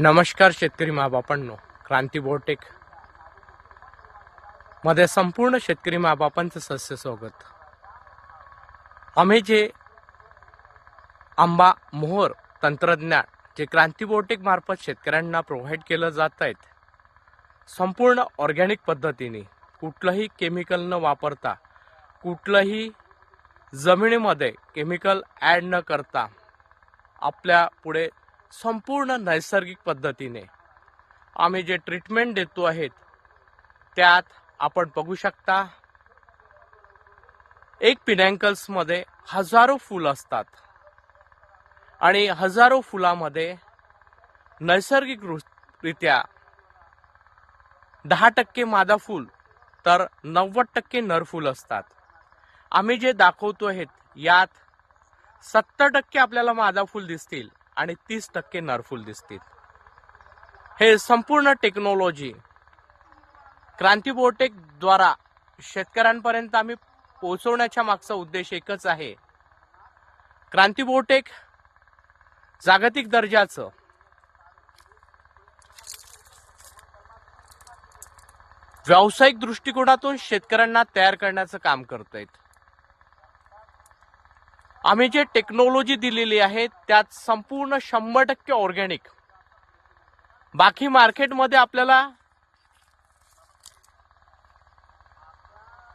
नमस्कार शेतकरी माबापांनो क्रांती बोटेक. मध्ये संपूर्ण शेतकरी माबापांचं सस्य स्वागत. आम्ही जे आंबा मोहर तंत्रज्ञान जे क्रांती बोटेक मार्फत शेतकऱ्यांना प्रोव्हाइड केलं जात आहेत संपूर्ण ऑर्गॅनिक पद्धतीने कुठलंही केमिकल न वापरता कुठलंही जमिनीमध्ये केमिकल ॲड न करता आपल्या पुढे संपूर्ण नैसर्गिक पद्धतीने आम्ही जे ट्रीटमेंट देतो आहेत त्यात आपण बघू शकता एक पिनँकल्समध्ये हजारो फुल असतात. आणि हजारो फुलामध्ये नैसर्गिक रित्या दहा टक्के मादा फूल तर नव्वद टक्के नरफूल असतात. आम्ही जे दाखवतो आहेत यात सत्तर टक्के आपल्याला मादा फूल दिसतील. आणि तीस टक्के नरफूल दिसतील. हे संपूर्ण टेक्नॉलॉजी क्रांती बोटेक द्वारा शेतकऱ्यांपर्यंत आम्ही पोहोचवण्याच्या मागचा उद्देश एकच आहे. क्रांती बोटेक जागतिक दर्जाचं व्यावसायिक दृष्टिकोनातून शेतकऱ्यांना तयार करण्याचं काम करत आहेत आम्ही जे टेक्नॉलॉजी दिलेली आहे त्यात संपूर्ण शंभर टक्के ऑर्गॅनिक बाकी मार्केटमध्ये आपल्याला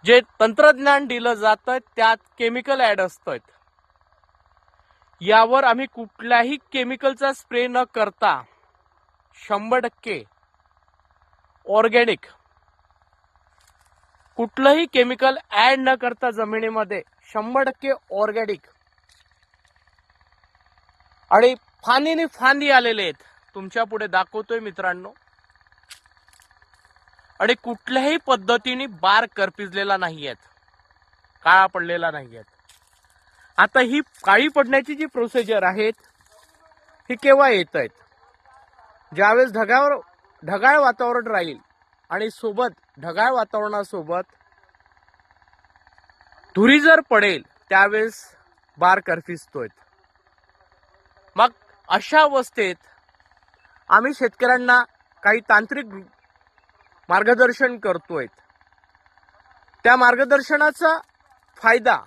जे तंत्रज्ञान दिलं जातं त्यात केमिकल ॲड असतं यावर आम्ही कुठल्याही केमिकलचा स्प्रे न करता शंभर टक्के ऑर्गॅनिक कुठलंही केमिकल ॲड न करता जमिनीमध्ये शंभर टक्के ऑर्गॅनिक आणि फांदीने फांदी आलेले आहेत. तुमच्यापुढे दाखवतोय मित्रांनो. आणि कुठल्याही पद्धतीने बार करपिजलेला नाही आहेत काळा पडलेला नाही आहेत आता ही काळी पडण्याची जी प्रोसिजर आहेत ही केव्हा येत आहेत ज्यावेळेस ढगावर ढगाळ वातावरण राहील आणि सोबत ढगाळ वातावरणासोबत धुरी जर पडेल त्यावेळेस बार करफिजतोय मग अशा अवस्थेत आम्ही शेतकऱ्यांना काही तांत्रिक मार्गदर्शन करतोय. त्या मार्गदर्शनाचा फायदा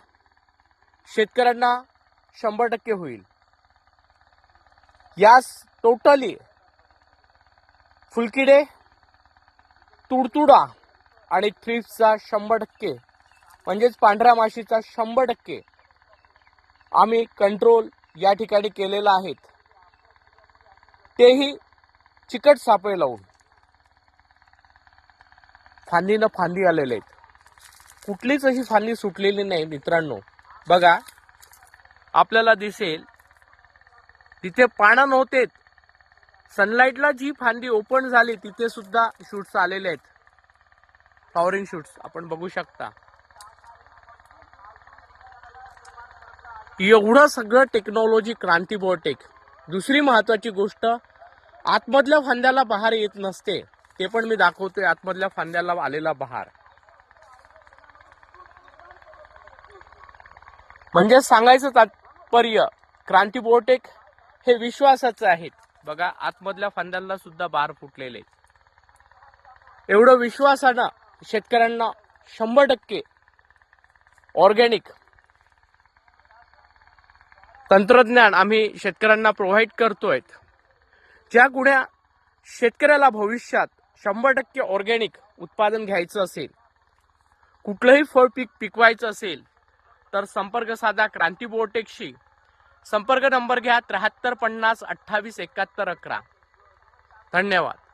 शेतकऱ्यांना शंभर टक्के होईल. यास टोटली फुलकिडे तुडतुडा आणि थ्रिप्सचा शंभर टक्के म्हणजेच पांढऱ्या माशीचा शंभर टक्के आम्ही कंट्रोल या ठिकाणी केलेलं आहेत. तेही चिकट सापळे लावून. फांदीनं फांदी आलेले आहेत. कुठलीच अशी फांदी सुटलेली नाही मित्रांनो. बघा आपल्याला दिसेल तिथे पानं नव्हतेत. सनलाईटला जी फांदी ओपन झाली तिथे सुद्धा शूट्स आलेले आहेत. फ्लॉवरिंग शूट्स आपण बघू शकता. एवढं सगळं टेक्नॉलॉजी क्रांती बोटेक दुसरी महत्वाची गोष्ट आतमधल्या फांद्याला बहार येत नसते. ते पण मी दाखवतोय आतमधल्या फांद्याला आलेला बहार. म्हणजे सांगायचं तात्पर्य क्रांती बोटेक हे विश्वासाचं आहेत. बघा आतमधल्या फांद्याला सुद्धा बार फुटलेले. एवढं विश्वासानं शेतकऱ्यांना शंभर टक्के ऑर्गॅनिक तंत्रज्ञान आम्ही शेतकऱ्यांना प्रोव्हाइड करतोय. ज्या गुण्या शेतकऱ्याला भविष्यात शंभर टक्के ऑर्गॅनिक उत्पादन घ्यायचं असेल कुठलंही फळ पीक पिकवायचं असेल तर संपर्क साधा क्रांती बोटेकशी. संपर्क नंबर घ्या त्र्याहत्तर पन्नास अठ्ठावीस एकाहत्तर अकरा. धन्यवाद.